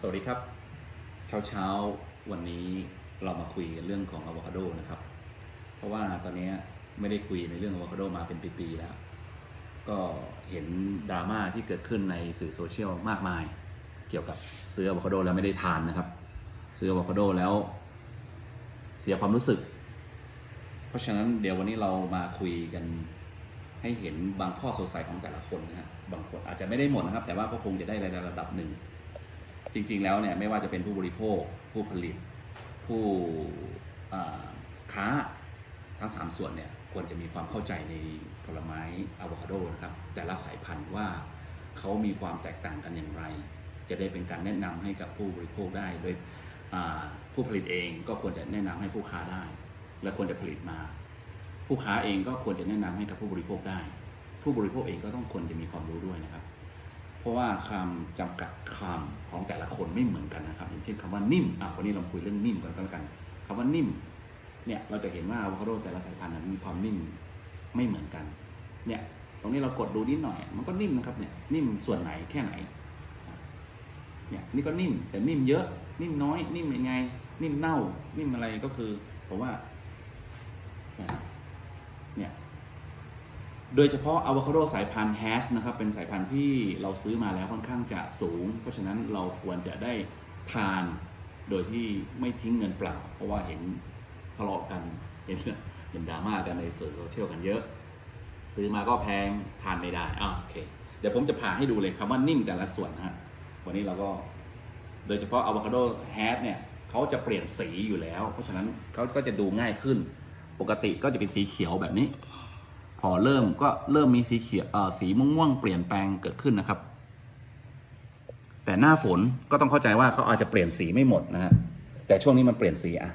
สวัสดีครับ เช้าเช้าๆวันนี้เรามาคุยเรื่องของอะโวคาโดนะครับ เพราะว่าตอนนี้ไม่ได้คุยในเรื่องอะโวคาโดมาเป็นปีๆแล้ว ก็เห็นดราม่าที่เกิดขึ้นในสื่อโซเชียลมากมาย เกี่ยวกับซื้ออะโวคาโดแล้วไม่ได้ทานนะครับซื้ออะโวคาโดแล้ว เสียความรู้สึก เพราะฉะนั้นเดี๋ยววันนี้เรามาคุยกันให้เห็นบางข้อสงสัยของแต่ละคนนะฮะบางคนอาจจะไม่ได้หมดนะครับ แต่ว่าก็คงจะได้ในระดับหนึ่ง จริงๆแล้วเนี่ยไม่ว่าจะเป็นผู้บริโภค ผู้ผลิต ผู้ค้าทั้งสามส่วนเนี่ยควรจะมีความเข้าใจในผลไม้อะโวคาโดนะครับแต่ละสายพันธุ์ว่าเขามีความแตกต่างกันอย่างไร จะได้เป็นการแนะนำให้กับผู้บริโภคได้ โดยผู้ผลิตเองก็ควรจะแนะนำให้ผู้ค้าได้ และควรจะผลิตมา ผู้ค้าเองก็ควรจะแนะนำให้กับผู้บริโภคได้ ผู้บริโภคเองก็ต้องควรจะมีความรู้ด้วยนะครับ ราะว่าคำจำกัดคำของแต่ละคนไม่เหมือนกันนะครับอย่างเช่นคำว่านิ่มอะวันนี้เราคุยเรื่องนิ่มกันก็แล้วกันคำว่านิ่มเนี่ยเราจะเห็นว่าอะโวคาโดแต่ละสายพันธุ์มีความนิ่มไม่เหมือนกันเนี่ยตรงนี้เรากดดูนิดหน่อย มันก็นิ่มนะครับเนี่ยนิ่มส่วนไหนแค่ไหนเนี่ยนี่ก็นิ่มแต่นิ่มเยอะ นิ่มน้อย นิ่มยังไง นิ่มเน่า นิ่มอะไรก็คือผมว่าเนี่ยเนี่ย โดยเฉพาะอะโวคาโดสายพันธุ์แฮสนะครับเป็นสายพันธุ์ที่เราซื้อมาแล้วค่อนข้างจะสูง เพราะฉะนั้นเราควรจะได้ทานโดยที่ไม่ทิ้งเงินเปล่า เพราะว่าเห็นทะเลาะกันเห็นเห็นดราม่ากันในโซเชียลกันเยอะ ซื้อมาก็แพงทานไม่ได้อ่าโอเคเดี๋ยวผมจะผ่าให้ดูเลยคำว่านิ่มแต่ละส่วนนะฮะวันนี้เราก็โดยเฉพาะอะโวคาโดแฮสเนี่ยเขาจะเปลี่ยนสีอยู่แล้ว เพราะฉะนั้นเขาก็จะดูง่ายขึ้น ปกติก็จะเป็นสีเขียวแบบนี้ อเริ่มก็เริ่มมีสีเขียวสีม่วงๆเปลี่ยนแปลงเกิดขึ้นนะครับ แต่หน้าฝนก็ต้องเข้าใจว่าเขาอาจจะเปลี่ยนสีไม่หมดนะฮะแต่ช่วงนี้มันเปลี่ยนสีอะ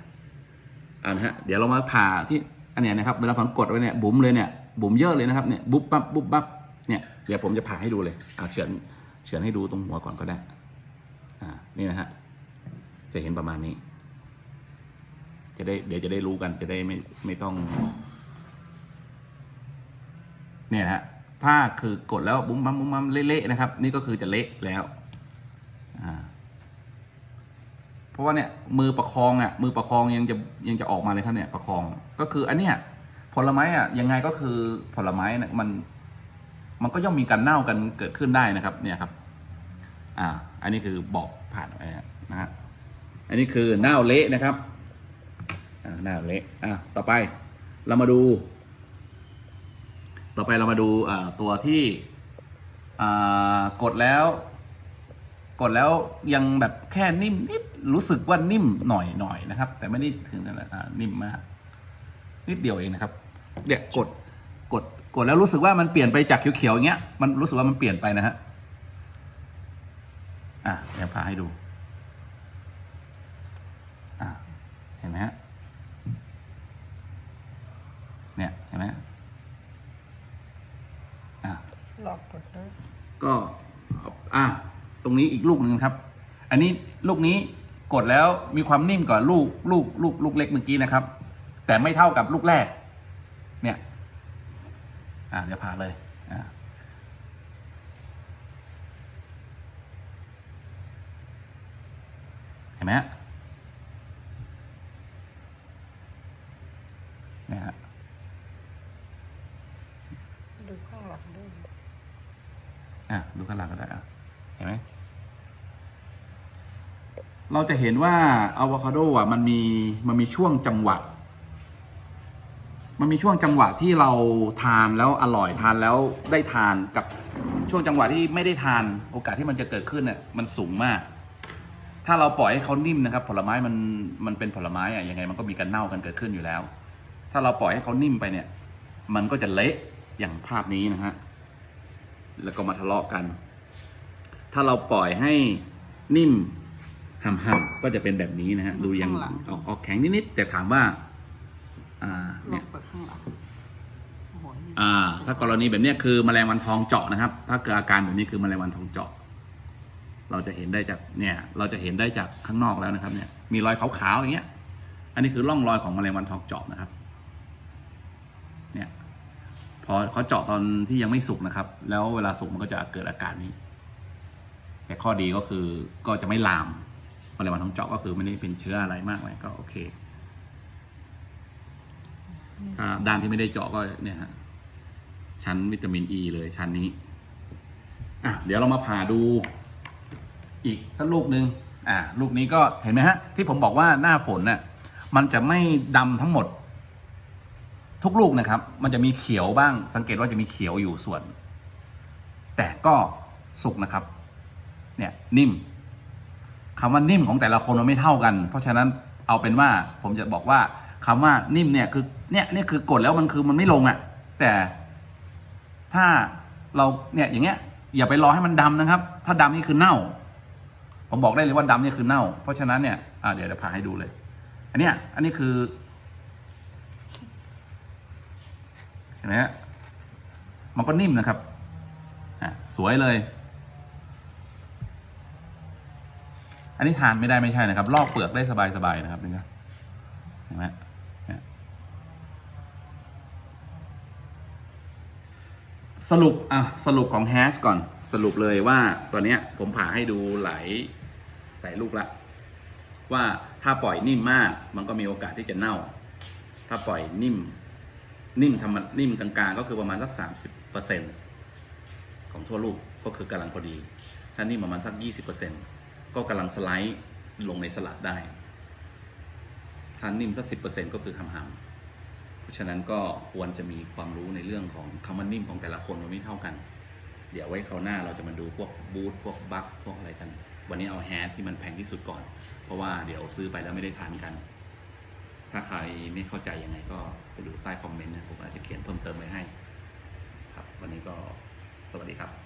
อ่านะฮะเดี๋ยวเรามาผ่าที่อันเนี้ยนะครับเวลาผมกดไว้เนี่ยบุ๋มเลยเนี่ยบุ๋มเยอะเลยนะครับเนี่ยบุ๊บปั๊บบุ๊บปั๊บเนี่ยเดี๋ยวผมจะผ่าให้ดูเลยอ่าเฉือนเฉือนให้ดูตรงหัวก่อนก็ได้อ่านี่นะฮะจะเห็นประมาณนี้ จะได้เดี๋ยวจะได้รู้กันจะได้ไม่ไม่ต้อง เนี่ยฮะถ้าคือกดแล้วบุ้มบั้มบุ้มบั้มเละๆนะครับ นี่ก็คือจะเละแล้วเพราะว่าเนี่ยมือประคองอะมือประคองยังจะยังจะออกมาเลยครับเนี่ยประคองก็คืออันเนี้ยผลไม้อะยังไงก็คือผลไม้นี่มัน มันก็ย่อมมีการเน่ากันเกิดขึ้นได้นะครับ เนี่ยครับ อ่า อันนี้คือบอกผ่านไปนะฮะอันนี้คือเน่าเละนะครับอ่าเน่าเละอ่าต่อไปเรามาดู ต่อไปเรามาดูตัวที่กดแล้ว กดแล้วยังแบบแค่นิ่มนิดรู้สึกว่านิ่มหน่อยหน่อยนะครับ แต่ไม่ได้ถึงขนาดนิ่มมากนิดเดียวเองนะครับเนี่ยกดกดกดแล้วรู้สึกว่ามันเปลี่ยนไปจากเขียวๆอย่างเงี้ยมันรู้สึกว่ามันเปลี่ยนไปนะฮะอะเดี๋ยวพาให้ดูอะเห็นไหมฮะเนี่ยเห็นไหมอะ หลอกกดด้วย ก็อะ ตรงนี้อีกลูกหนึ่งครับ อันนี้ลูกนี้กดแล้วมีความนิ่มกว่าลูกลูกลูกลูกเล็กเมื่อกี้นะครับ แต่ไม่เท่ากับลูกแรก เนี่ย อะเดี๋ยวผ่าเลยอะเห็นไหมฮะเนี่ยฮะดูข้างหลังด้วยอะดูข้างหลังก็ได้อะเห็นไหมเราจะเห็นว่าอะโวคาโดอะมันมีมันมีช่วงจังหวะ มันมีช่วงจังหวะที่เราทานแล้วอร่อยทานแล้วได้ทานกับช่วงจังหวะที่ไม่ได้ทานโอกาสที่มันจะเกิดขึ้นเนี่ยมันสูงมาก ถ้าเราปล่อยให้เขานิ่มนะครับ ผลไม้มันมันเป็นผลไม้อะยังไงมันก็มีการเน่ากันเกิดขึ้นอยู่แล้ว ถ้าเราปล่อยให้เขานิ่มไปเนี่ย มันก็จะเละอย่างภาพนี้นะฮะแล้วก็มาทะเลาะกัน ถ้าเราปล่อยให้นิ่มห่ำๆก็จะเป็นแบบนี้นะฮะดูยังออกออกแข็งนิดๆแต่ถามว่า อ่าหลเนี่อยกกดข้างหลังโอ้โหนี่อ่า ถ้ากรณีแบบเนี้ยคือแมลงวันทองเจาะนะครับ ถ้าเกิดอาการแบบนี้คือแมลงวันทองเจาะ เราจะเห็นได้จากเนี่ย เราจะเห็นได้จากข้างนอกแล้วนะครับ เนี่ย มีรอยขาวๆอย่างเงี้ย อันนี้คือร่องรอยของแมลงวันทองเจาะนะครับ เนี่ย พอเขาเจาะตอนที่ยังไม่สุกนะครับ แล้วเวลาสุกมันก็จะเกิดอาการนี้เแต่ข้อดีก็คือก็จะไม่ลามปริมาณท้องเจาะก็คือไม่ได้เป็นเชื้ออะไรมากเลยก็โอเคถ้าด้านที่ไม่ได้เจาะก็เนี่ยฮะชั้นวิตามินอ e ีเลยชั้นนี้อะเดี๋ยวเรามาผ่าดูอีกสักลูกหนึ่งอะลูกนี้ก็เห็นไหมฮะ ที่ผมบอกว่าหน้าฝนน่ะมันจะไม่ดำทั้งหมด ทุกลูกนะครับ มันจะมีเขียวบ้าง สังเกตว่าจะมีเขียวอยู่ส่วน แต่ก็สุกนะครับ เนี่ยนิ่มคำว่านิ่มของแต่ละคนมันไม่เท่ากัน เพราะฉะนั้นเอาเป็นว่าผมจะบอกว่าคำว่านิ่มเนี่ยคือเนี่ยนี่คือกดแล้วมันคือมันไม่ลงอะ่ะ แต่ถ้าเราเนี่ยอย่างเงี้ยอย่าไปรอให้มันดำนะครับ ถ้าดำนี่คือเน่า ผมบอกได้เลยว่าดำนี่คือเน่า เพราะฉะนั้นเนี่ยอ่าเดี๋ยวจะพาให้ดูเลย อันเนี้ยอันนี้คือเห็นไหมฮะมันก็นิ่มนะครับอะสวยเลย อันนี้ทานไม่ได้ไม่ใช่นะครับ ลอกเปลือกได้สบายๆนะครับนี่นะเห็นไหมเนี่ยสรุปอะสรุปของแฮชก่อนสรุปเลยว่าตัวเนี้ยผมผ่าให้ดูหลายหลายลูกละ ว่าถ้าปล่อยนิ่มมาก มันก็มีโอกาสที่จะเน่า ถ้าปล่อยนิ่ม นิ่มธรรมนิ่มกลางๆ ก็คือประมาณสัก 30%ของทั่วลูกก็คือกำลังพอดี ถ้านิ่มประมาณสัก 20% ก็กำลังสไลด์ลงในสลัดได้ถ้านิ่มสักสิบเปอร์เซ็นก็คือหำๆเพราะฉะนั้นก็ควรจะมีความรู้ในเรื่องของคำว่านิ่มของแต่ละคนมันไม่เท่ากัน เดี๋ยวไว้คราวหน้าเราจะมาดูพวกบูทพวกบัคพวกอะไรกัน วันนี้เอาแฮทที่มันแพงที่สุดก่อน เพราะว่าเดี๋ยวซื้อไปแล้วไม่ได้ทานกัน ถ้าใครไม่เข้าใจยังไงก็ไปดูใต้คอมเมนต์นะผมอาจจะเขียนเพิ่มเติมไว้ให้ ครับ วันนี้ก็สวัสดีครับ